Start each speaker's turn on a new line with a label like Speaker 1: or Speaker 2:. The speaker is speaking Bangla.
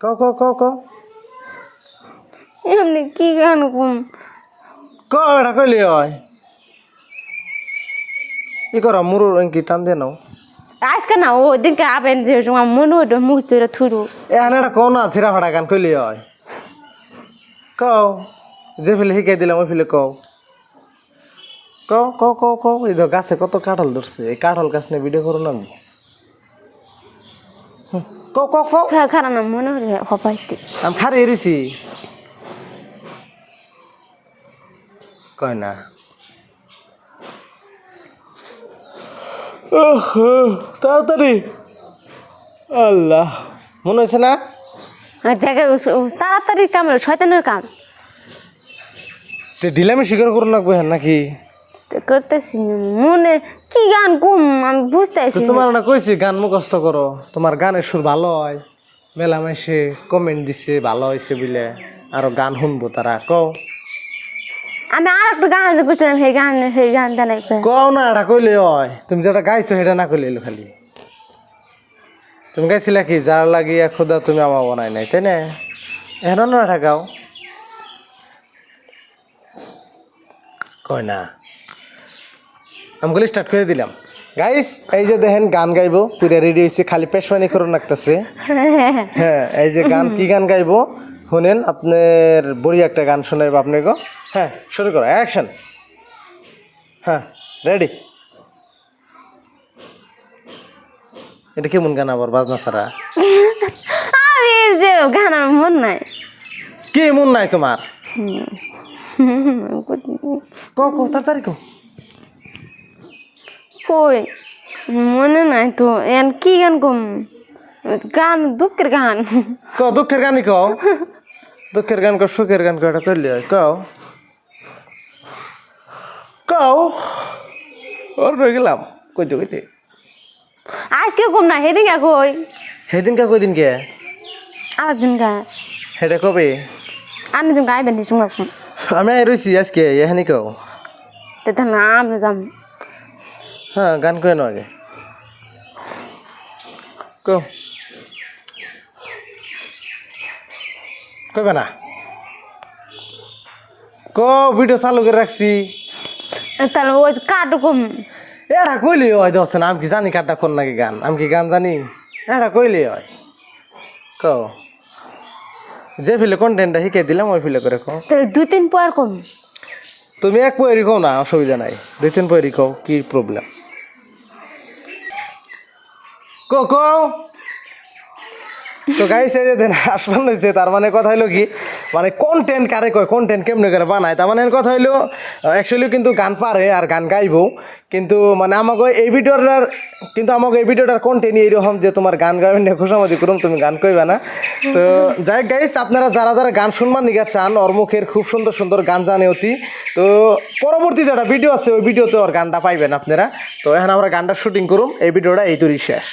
Speaker 1: কও কও কও কও।
Speaker 2: এমনি কি গান কম
Speaker 1: কও এটা কইলি হয়? ই কর মুরুর কি টান দিয়ে নাও।
Speaker 2: আজকে না ও দিনকে আবেন যে সময় মনে হতো মুখ ধরে থুরু।
Speaker 1: এখানে একটা কও না সিরা ফাটা গান কইলি হয়। কও যে ফেলে শিখাই দিলাম ওই ফেলে কও। কও কও কও কও এই তো গাছে কত কাঁঠাল ধরছে। এই কাঁঠাল গাছ নিয়ে ভিডিও করো না আমি। হুম, কও কও কও।
Speaker 2: খারাপ না মনে হলে হপাইতে
Speaker 1: আমি খারে এরিছি। কয় না। তাড়াতাড়ি। আল্লাহ মনে হয়েছে না?
Speaker 2: দেখে তাড়াতাড়ি কাম শয়তানের কাম।
Speaker 1: তে ঢিলামি স্বীকার করো লাগবে হ্যাঁ নাকি?
Speaker 2: করতেছি মনে কি গান কম আমি বুঝতে
Speaker 1: তো
Speaker 2: পারছি
Speaker 1: তোমার না কইছি গান মুখস্থ করো। তোমার গানের সুর ভালো হয়। মেলা মাসে কমেন্ট দিছে ভালো হয়েছে বলে আরও গান শুনব তারা কও।
Speaker 2: আমি আর একটা গান বুঝলাম সেই গান সেই গান জানাই
Speaker 1: কও না এটা কইলে হয়। তুমি যেটা গাইছো সেটা না কইলে খালি। তুমি গাইছিলা কি যার লাগিয়া খোদা তুমি আমার বানাই নাই তাই না? এখন না এটা গাও কয় না। আমি গুলি স্টার্ট করে দিলাম। গাইস এই যে দেখেন গান গাইবো পুরো রেডি হয়েছে খালি পেশমানি করে নাকতেছে হ্যাঁ এই যে গান কি গান গাইবো? শুনেন আপনার বড়ি একটা গান শোনাইবো আপনাকে। হ্যাঁ শুরু করো অ্যাকশন হ্যাঁ রেডি এটা কেমন গান আবার বাজনা ছাড়া?
Speaker 2: আমি যে গান আমার মন নাই।
Speaker 1: কি মন নাই তোমার? কো কো তাড়াতাড়ি কো
Speaker 2: কই? মনে নাই তো। এন কি গান কম? গান দুঃখের গান।
Speaker 1: কো দুঃখের গানই কও? দুঃখের গান কো সুখের গান কো এটা করলি হয়। কও। কও। ওর রয়ে গেলাম। কইতে কইতে
Speaker 2: আজকে কম না সেদিকে কই?
Speaker 1: সেদিনকে কইদিন কে
Speaker 2: আর দিন গা
Speaker 1: সেটা কবে?
Speaker 2: আমি তুমি গাইবেন কম
Speaker 1: আমি রইছি আজকে এখানে কও।
Speaker 2: তো আমি যাম।
Speaker 1: হ্যাঁ গান কয়ে নাও আগে। কো। কইবে না? কো ভিডিও চালু করে রাখছি।
Speaker 2: তাহলে ওই কাটু কম।
Speaker 1: এটা কইলে হয় দশ না আমি কি জানি কাটা কোন নাকি গান? আমি কি গান জানি? এটা কইলে হয়। কো। যে ফিলে কন্টেন্টটা শিখাই দিলাম ওই ফিলে করে
Speaker 2: তাহলে দুই তিন পর কম।
Speaker 1: তুমি এক পয়ে রিখো না, অসুবিধা নাই। দুই তিন পয়ে রিখো কি প্রবলেম কো কও। তো গাইছে যে দেন আসমান হয়েছে তার মানে কথা হইল কি মানে কন্টেন্ট কারে কয় কন্টেন্ট কেমনে করে বানায়? তার মানে কথা হইল অ্যাকচুয়ালি কিন্তু গান পারে আর গান গাইবো, কিন্তু মানে আমাকে এই ভিডিওটার, কিন্তু আমাকে এই ভিডিওটার কন্টেন্ট এইরকম যে তোমার গান গাইবেন নিয়ে খুশামতি করুম, তুমি গান কইবা না। তো যাই গাইস আপনারা যারা যারা গান শুনবার নিগা চান, ওর মুখের খুব সুন্দর সুন্দর গান জানে অতি। তো পরবর্তী যেটা ভিডিও আছে, ওই ভিডিওতে ওর গানটা পাইবেন আপনারা। তো এখন আমরা গানটা শুটিং করুম, এই ভিডিওটা এই তৈরি শেষ।